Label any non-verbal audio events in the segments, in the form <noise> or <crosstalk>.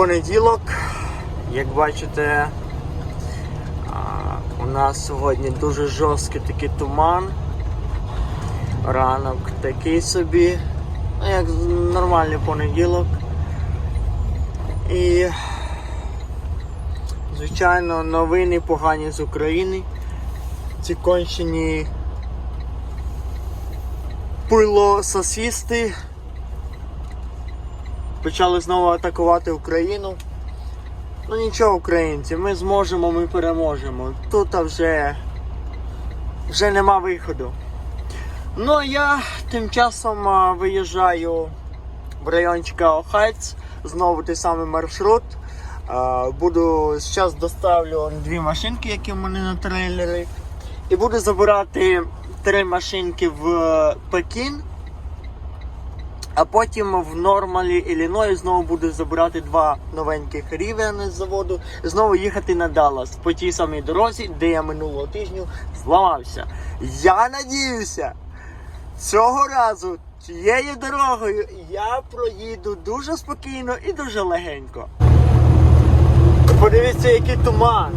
понеділок. Як бачите, у нас сьогодні дуже жорсткий такий туман. Ранок такий собі, ну як нормальний понеділок. І, звичайно, новини погані з України. Ці кончені пилососісти почали знову атакувати Україну. Ну нічого, українці, ми зможемо, ми переможемо. Тут вже, вже нема виходу. Ну а я тим часом виїжджаю в райончик Охайц, знову той самий маршрут. Буду зараз доставлю дві машинки, які в мене на трейлері. І буду забирати три машинки в е, Пекін. А потім в Нормалі Ілліної знову буду забирати два новеньких рівени з заводу, знову їхати на Даллас по тій самій дорозі, де я минулого тижню зламався. Я надіюся, цього разу цією дорогою я проїду дуже спокійно і дуже легенько. Подивіться, який туман.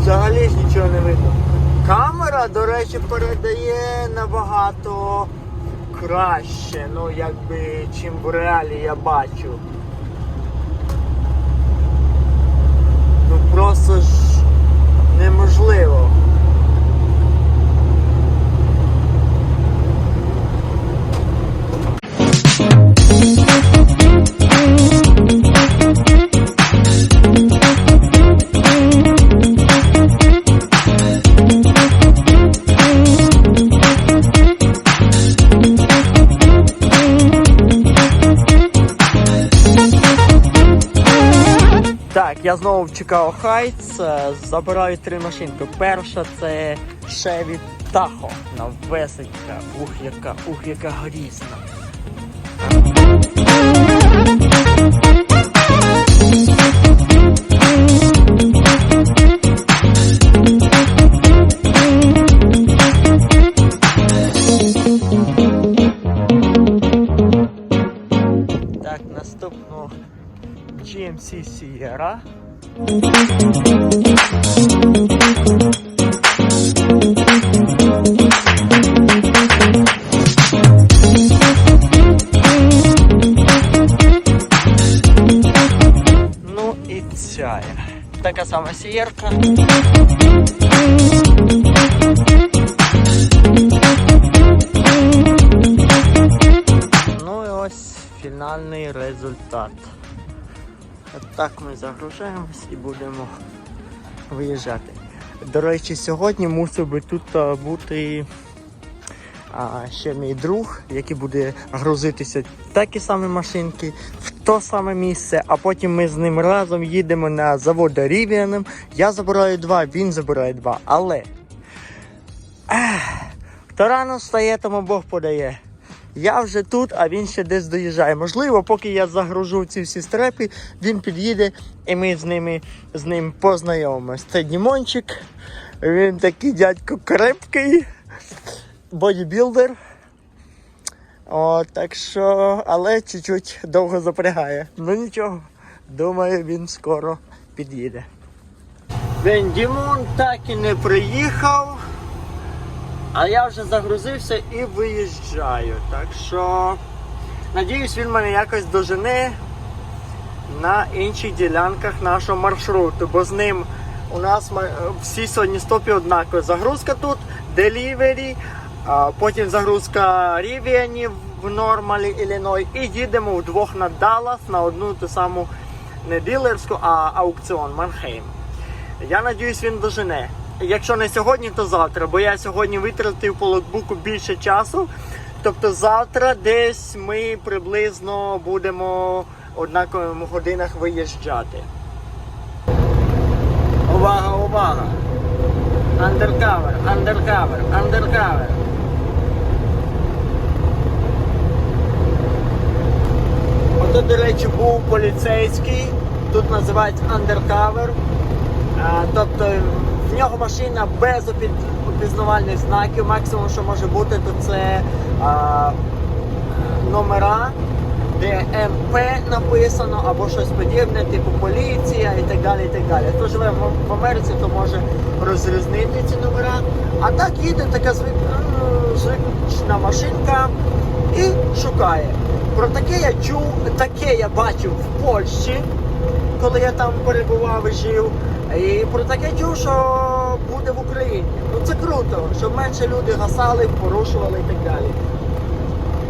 Взагалі ж нічого не видно. Камера, до речі, передає набагато краще, ну якби чим в реалі я бачу. Ну просто ж неможливо. Так, я знову в Чикаго Хайтс. е, Забираю три машинки. Перша це Chevy Tahoe. Новесенька. Ух, яка, ух, яка грізна. Так, наступну GMC Sierra. Ну і ця. Така сама сієрка. Ну і ось фінальний результат. От так ми загружаємось і будемо виїжджати. До речі, сьогодні мусив би тут бути а, ще мій друг, який буде грузитися в такі самі машинки, в то саме місце, а потім ми з ним разом їдемо на завод Rivian. Я забираю два, він забирає два. Але ех, хто рано встає, тому Бог подає. Я вже тут, а він ще десь доїжджає. Можливо, поки я загружу ці всі стрепи, він під'їде і ми з ними з ним познайомимось. Це Дімончик. Він такий дядько крепкий, бодібілдер. О, так що, але чуть-чуть довго запрягає. Ну нічого, думаю, він скоро під'їде. День Дімон так і не приїхав. А я вже загрузився і виїжджаю. Так що, надіюсь, він мене якось дожене на інших ділянках нашого маршруту, бо з ним у нас всі сьогодні стопи однакові. Загрузка тут, делівері, потім загрузка Рівіані в Нормалі, Ілліной, і їдемо вдвох на Даллас на одну ту саму не дилерську, а аукціон Манхейм. Я надіюсь, він дожене. Якщо не сьогодні, то завтра, бо я сьогодні витратив по лотбуку більше часу. Тобто завтра десь ми приблизно будемо в годинах виїжджати. Увага, увага! Андеркавер, андеркавер, андеркавер. Ото, до речі, був поліцейський. Тут називають андеркавер. Тобто в нього машина без опізнавальних знаків. Максимум, що може бути, то це а, номера. де МП написано або щось подібне, типу поліція і так далі. і так далі. Хто живе в- Америці, то може розрізнити ці номера. А так їде така звик, звична машинка і шукає. Про таке я чув, таке я бачив в Польщі, коли я там перебував і жив. І про таке чув, що буде в Україні. Ну це круто, щоб менше люди гасали, порушували і так далі.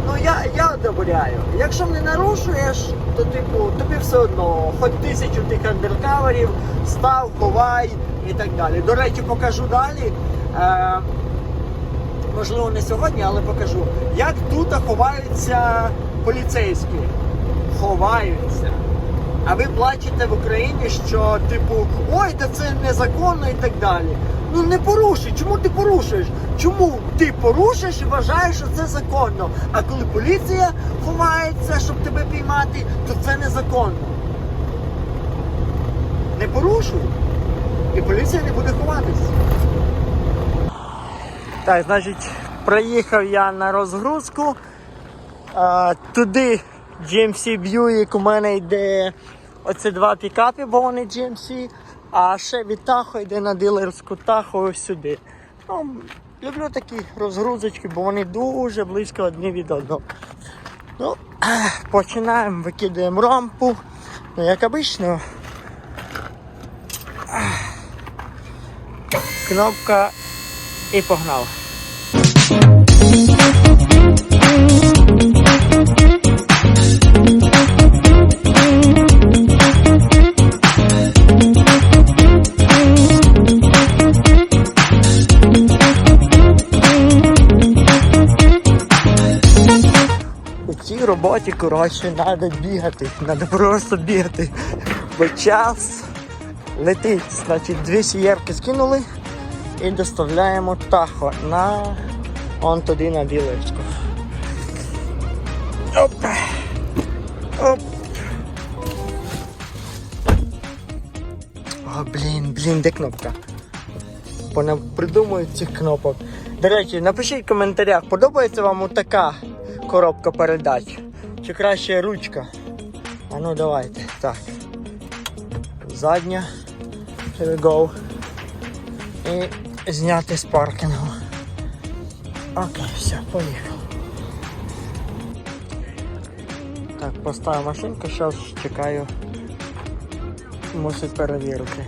Ну я, я одобряю. Якщо не нарушуєш, то типу тобі все одно, хоч тисячу тих андеркаверів, став, ховай і так далі. До речі, покажу далі. Е, можливо, не сьогодні, але покажу. Як тут ховаються поліцейські. Ховаються. А ви плачете в Україні, що типу, ой, та це незаконно і так далі. Ну не порушуй. Чому ти порушуєш? Чому ти порушиш і вважаєш, що це законно? А коли поліція ховається, щоб тебе піймати, то це незаконно. Не порушуй. І поліція не буде ховатись. Так, значить, приїхав я на розгрузку. А, туди GMC Buick у мене йде оце два пікапи, бо вони GMC, а ще від Tahoe йде на дилерську ось сюди. Ну, люблю такі розгрузочки, бо вони дуже близько одні від одного. Ну, <clears throat> починаємо, викидаємо рампу. Ну, як обично. Кнопка і погнав. Роботі, коротше, треба бігати. Треба просто бігати. Бо час летить. Значить, дві сієрки скинули і доставляємо тахо на он туди на ділечку. Оп. Оп. О, блін, блін, де кнопка? Вона придумують цих кнопок. До речі, напишіть в коментарях, подобається вам така коробка передач? Чи краще ручка? А ну давайте. Так. Задня. Here we go. І зняти з паркінгу. Окей, все, поїхав. Так, поставив машинку, зараз чекаю. Мусить перевірити.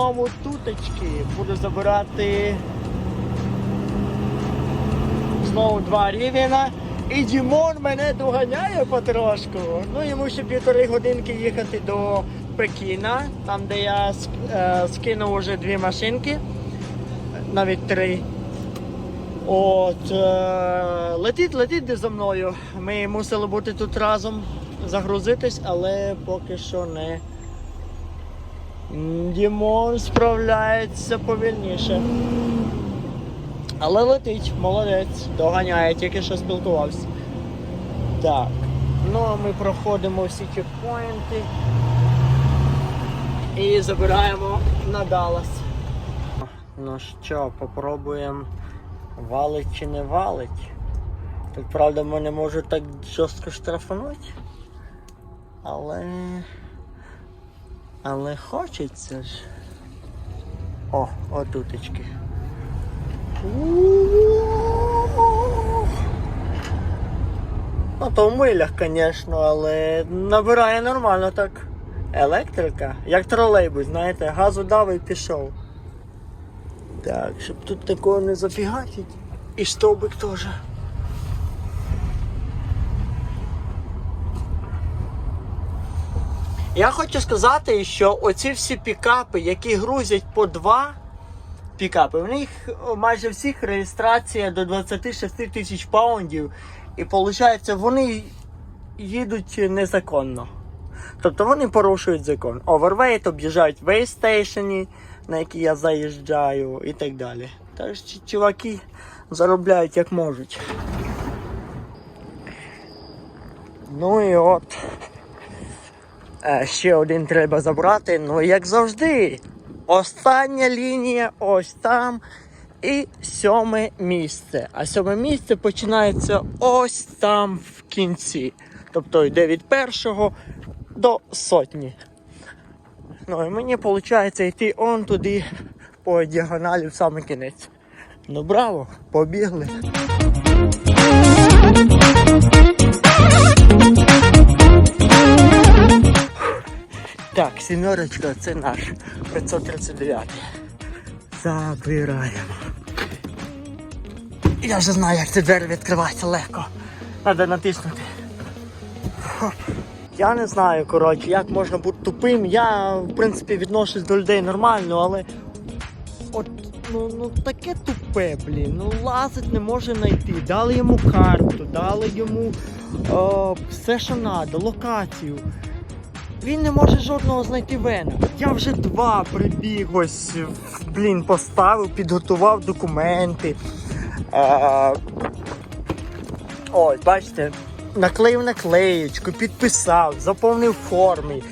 Знову туточки буду забирати знову два рівня. І Дімон мене доганяє потрошку. Ну йому ще півтори годинки їхати до Пекіна, там де я е, скинув вже дві машинки, навіть три. От е, летить, летить за мною. Ми мусили бути тут разом загрузитись, але поки що не. Дімон справляється повільніше. Але летить, молодець, доганяє, тільки що спілкувався. Так. Ну а ми проходимо всі чекпоінти і забираємо на Даллас. Ну що, попробуємо валить чи не валить. Тут правда мене можуть так жорстко штрафануть. Але. Але хочеться ж. О, отутечки. Ну то в милях, звісно, але набирає нормально так. Електрика, як тролейбус, знаєте, газу дав і пішов. Так, щоб тут такого не зафігатить. І стовбик теж. Я хочу сказати, що оці всі пікапи, які грузять по два пікапи, в них майже всіх реєстрація до 26 тисяч паундів. І виходить, вони їдуть незаконно. Тобто вони порушують закон. Овервейт об'їжджають вейстейшені, на які я заїжджаю і так далі. Тож чуваки заробляють як можуть. Ну і от. Е, ще один треба забрати. Ну, як завжди. Остання лінія ось там. І сьоме місце. А сьоме місце починається ось там в кінці. Тобто йде від першого до сотні. Ну і мені виходить йти он туди по діагоналі в самий кінець. Ну браво, побігли. Так, сімерочка, це наш 539. Забираємо. Я вже знаю, як ці двері відкриваються легко. Треба натиснути. Хоп. Я не знаю, коротше, як можна бути тупим. Я, в принципі, відношусь до людей нормально, але. От, ну, ну таке тупе, блін. Ну лазить не може знайти. Дали йому карту, дали йому о, все, що треба, локацію. Він не може жодного знайти вена. Я вже два прибіг ось, блін, поставив, підготував документи. А, ось, бачите, наклеїв наклеєчку, підписав, заповнив форми.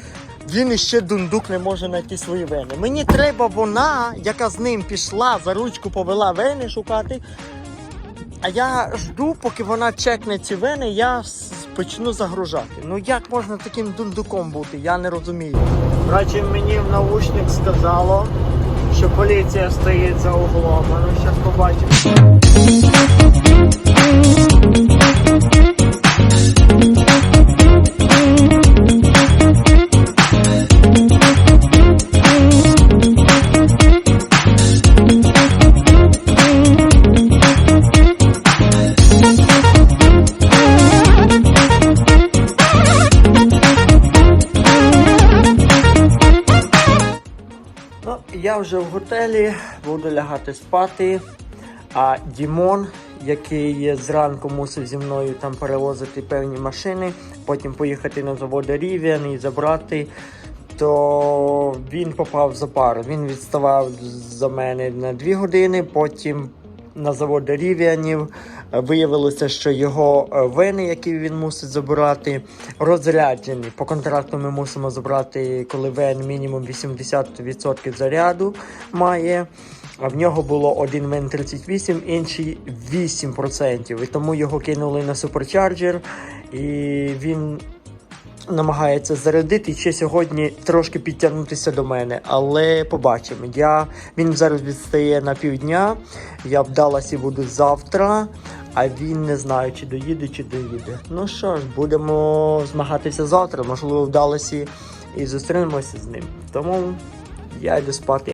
Він іще дундук не може знайти свої вени. Мені треба вона, яка з ним пішла, за ручку повела вени шукати. А я жду, поки вона чекне ці вени, я почну загружати. Ну як можна таким дундуком бути? Я не розумію. Врачі мені в наушник сказало, що поліція стоїть за углом. А ну зараз побачимо. Вже в готелі, буду лягати спати. А Дімон, який зранку мусив зі мною там перевозити певні машини, потім поїхати на заводи Рівен і забрати, то він попав за пару. Він відставав за мене на 2 години, потім на заводи Рів'янів. Виявилося, що його е, вени, які він мусить забирати, розряджені. По контракту ми мусимо забрати, коли вен мінімум 80% заряду має. А в нього було один вен 38, інший 8%. І тому його кинули на суперчарджер. І він намагається зарядити ще сьогодні трошки підтягнутися до мене, але побачимо. Я, він зараз відстає на півдня. Я в Далласі буду завтра, а він не знає, чи доїде, чи доїде. Ну що ж, будемо змагатися завтра. Можливо, вдалося і зустрінемося з ним. Тому я йду спати.